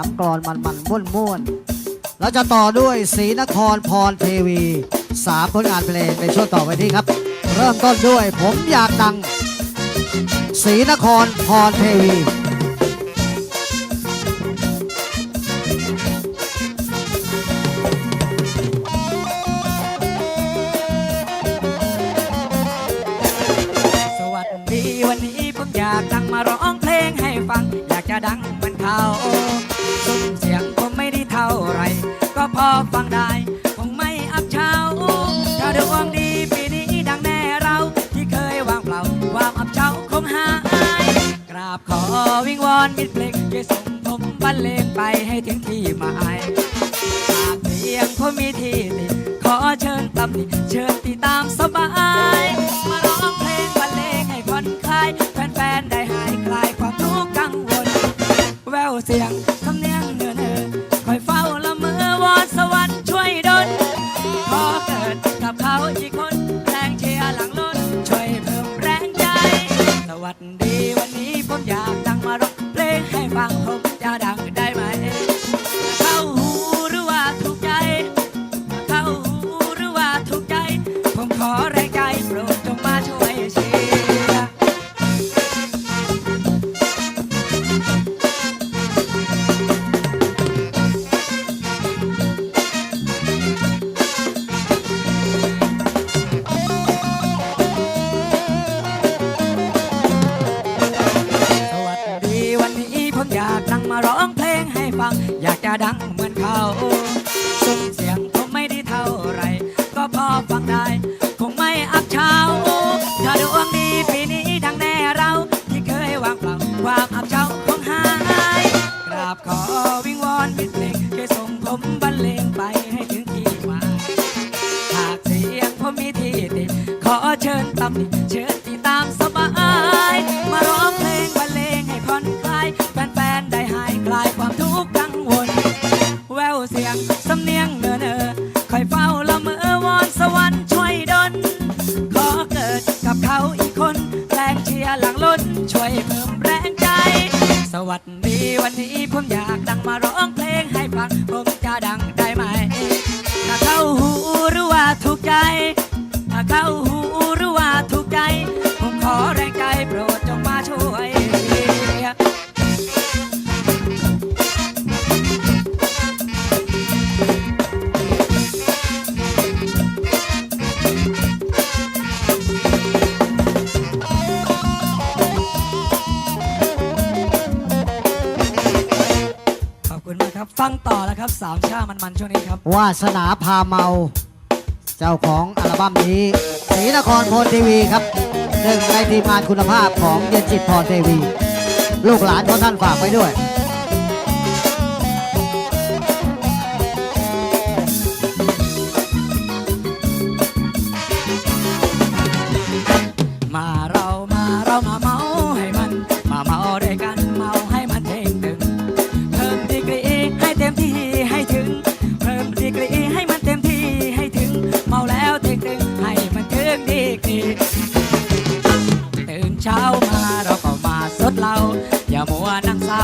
ามกรอนมันมันม่วนม่วนๆแล้วจะต่อด้วยศรีนครพรเทวีสามผลงานเพลงในช่วงต่อไปที่ครับ เริ่มต้นด้วยผมอยากดังศรีนครพรเทวี วิงวอนมิตรเพลงช่วยส่งผมบรรเลงไปให้ถึงที่หมายหากเพียงผมมีที่ติขอเชิญตำหนิเชิญติตามสบาย มาร้องเพลงบรรเลงให้ผ่อนคลายแฟนๆได้หายคลายความทุกข์กังวล แววเสียงคำเนียงเนื้อเนื้อคอยเฝ้าละเมอวอนสวรรค์ช่วยดลพอเกิดกับเขาอีกคนแรงเชียร์หลังล้นช่วยเพิ่มแรงใจสวัสดี อยากจะดังเหมือนเขาซุ้มเสียงผมไม่ได้เท่าไร ก็พอฟังได้ คงไม่อับเช้า ถ้าดวงดีปีนี้ดังแน่เรา ที่เคยวางเปล่าความอับเช้าคงหาย กราบขอวิงวอนมิตรเพลงช่วยส่งผมบรรเลงไปให้ถึงที่หมายหากเสียงผมมีที่ติดขอเชิญตำหนิเชิญ ฝ้าละเมอวอนสวรรค์ช่วยดลขอเกิดกับเขาอีกคนแรงเชียร์หลังล้นช่วยเพิ่มแรงใจ สวัสดีวันนี้ผมอยากดังมาร้องเพลงให้ฟังผมจะดังได้ไหมถ้าเข้าหูหรือว่าถูกใจถ้าเข้าหูหรือว่าถูกใจ ผมขอแรงใจโปรดจงมาช่วยเชีย ฟังต่อแล้วครับสามชามันมันๆช่วงนี้ครับ วาสนาพาเมา เจ้าของอัลบั้มนี้ศรีนครพลทีวีครับหนึ่งในทีมงานคุณภาพของเย็นจิตพรทีวี ลูกหลานของท่านฝากไว้ด้วย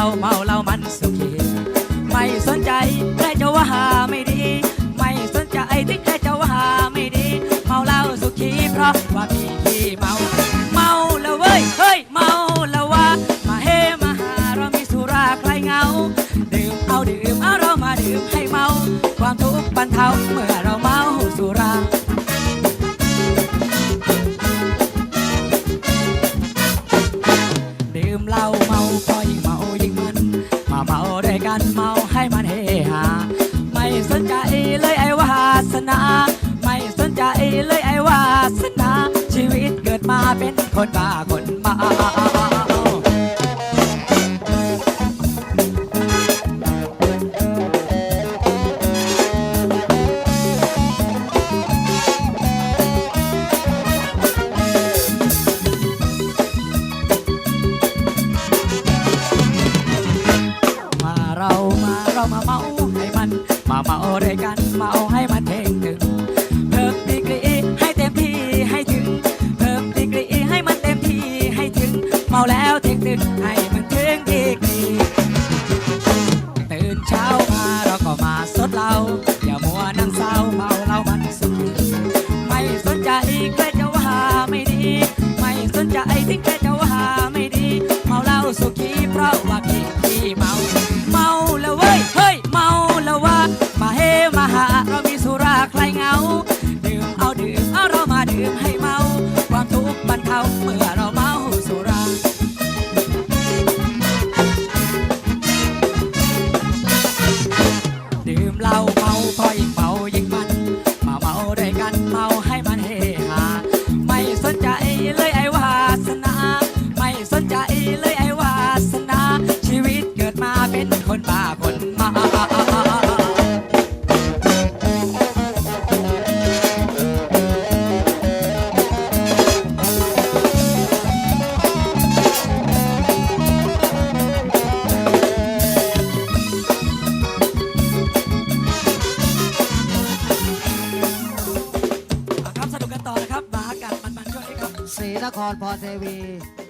าเมาเหล้ามันสุขีไม่สนใจใครจะว่าไม่ดี ไม่สนใจที่ใครจะว่าไม่ดี เมาเหล้าสุขีเพราะว่าพี่ขี้เมา เมาแล้วเว้ยเฮ้ยเมาแล้วว่ามาเฮมาหาเรามีสุราใครเงา ดื่มเอาดื่มเอาเรามาดื่มให้เมา ความทุกข์บรรเทาเมื่อเราเมาสุรา คนบ้าคนเมามาเรามาเรามาเมาให้มัน มาเมาด้วยกัน ครับ